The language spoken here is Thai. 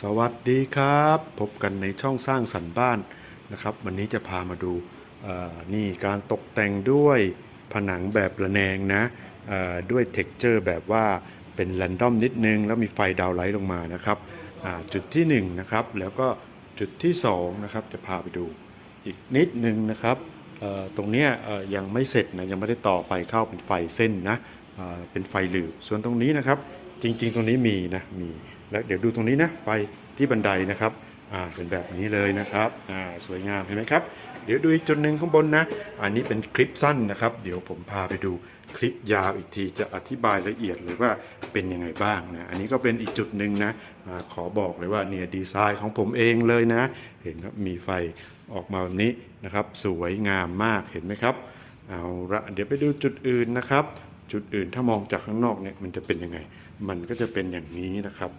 สวัสดีครับ พบกันในช่องสร้างสรรค์บ้านนะครับ วันนี้จะพามาดูนี่การตกแต่งด้วยผนังแบบระแนงนะด้วยเท็กเจอร์แบบว่าเป็นแรนดอมนิดนึง แล้วมีไฟดาวไลท์ลงมานะครับจุดที่1นงนะครับแล้วก็จุดที่2นะครับจะพาไปดูอีกนิดนึงนะครับตรงนี้ยังไม่เสร็จนะยังไม่ได้ต่อไฟเข้าเป็นไฟเส้นนะเป็นไฟหลืบส่วนตรงนี้นะครับจริง ๆ ตรงนี้มีนะมี แล้วเดี๋ยวดูตรงนี้นะไฟที่บันไดนะครับอ่าเป็นแบบนี้เลยนะครับอ่าสวยงามเห็นไหมครับ เดี๋ยวดูอีกจุดหนึ่งข้างบนนะ อันนี้เป็นคลิปสั้นนะครับ เดี๋ยวผมพาไปดูคลิปยาวอีกทีจะอธิบายละเอียดเลยว่าเป็นยังไงบ้างนะอันนี้ก็เป็นอีกจุดหนึ่งนะอขอบอกเลยว่าเนี่ยดีไซน์ของผมเองเลยนะ เห็นครับมีไฟออกมาแบบนี้นะครับ สวยงามมากเห็นไหมครับเอาละเดี๋ยวไปดูจุดอื่นนะครับ จุดอื่นถ้ามองจากข้างนอกเนี่ยมันจะเป็นยังไง มันก็จะเป็นอย่างนี้นะครับ